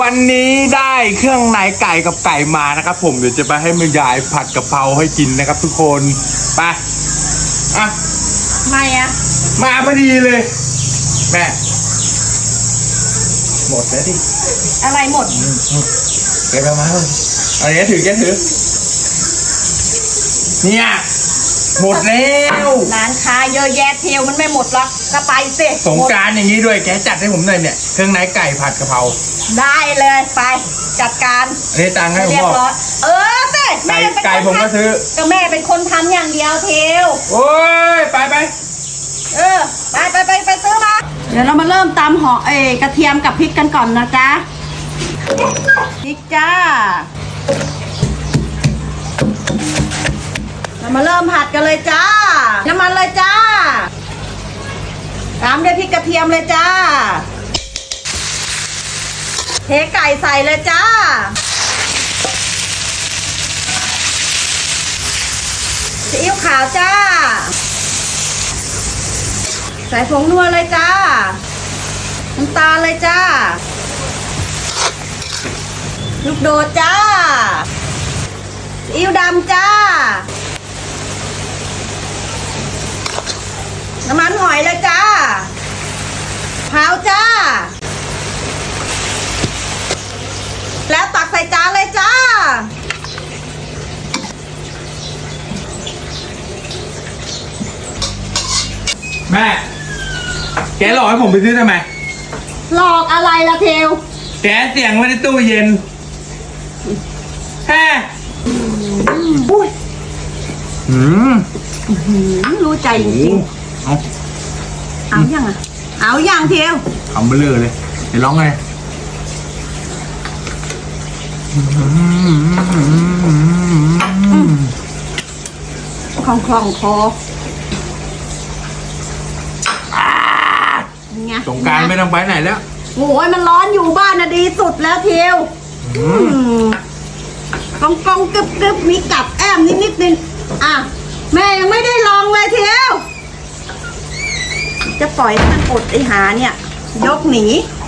วันนี้ได้เครื่องในไก่กับไก่มานะครับ ผมเดี๋ยวจะไปให้แม่ยายผัดกะเพราให้กินนะครับ ทุกคนไปอะไม่อะมาพอดีเลย แม่หมดแล้วดิอะไรหมดเดี๋ยวมาเลยเอาแกถือแกถือเนี่ย หมดแล้วร้านค้าเยอะแยะเทลมันไม่หมดหรอกก็ไปสิสงกรารอย่างนี้ด้วยแกจัดให้ผมหน่อยเนี่ยเครื่องในไก่ผัดกะเพราได้เลยไปจัดการอันนี้ตังค์ให้ผมเรียพ่บอร้อยเออสิไก่แม่เป็นไก่คนผมก็ทำซื้อ ก็แม่เป็นคนทำอย่างเดียวเทลโอ้ยไปไปเออไปไปไปไปซื้อมาเดี๋ยวเรามาเริ่มตำหอเอกระเทียมกับพริกกันก่อนนะจ๊ะพริกจ้า เรามาเริ่มผัดกันเลยจ้า น้ำมันเลยจ้า ตามด้วยพริกกระเทียมเลยจ้า เทไก่ใส่เลยจ้า ซีอิ๊วขาวจ้า ใส่ผงนัวเลยจ้า น้ำตาลเลยจ้า ลูกโดดจ้า ซีอิ๊วดำจ้า น้ำมันหอยเลยจ้าเผาจ้า แล้วตักใส่จานเลยจ้า แม่ แกหลอกให้ผมไปซื้อทำไม หลอกอะไรละเทวแกเสียงไว้ในตู้เย็นแฮ่อุ้ยอืมหืมรู้ใจจริงเอาๆเอายังอะเอายังเทวทำเบลอเลยเดี๋ยวร้องไงคล่องคล่องๆคอ เป็นไงสงกรารไม่ต้องไปไหนแล้วโอ้ยมันร้อนอยู่บ้านนะดีสุดแล้วเทวอืมกองกองกึบกึบมีกับแอมนิดนิดนึงอะ แม่ยังไม่ได้ลองเลยเทวจะปล่อยให้มันอดไอหาเนี่ย ยกหนีอ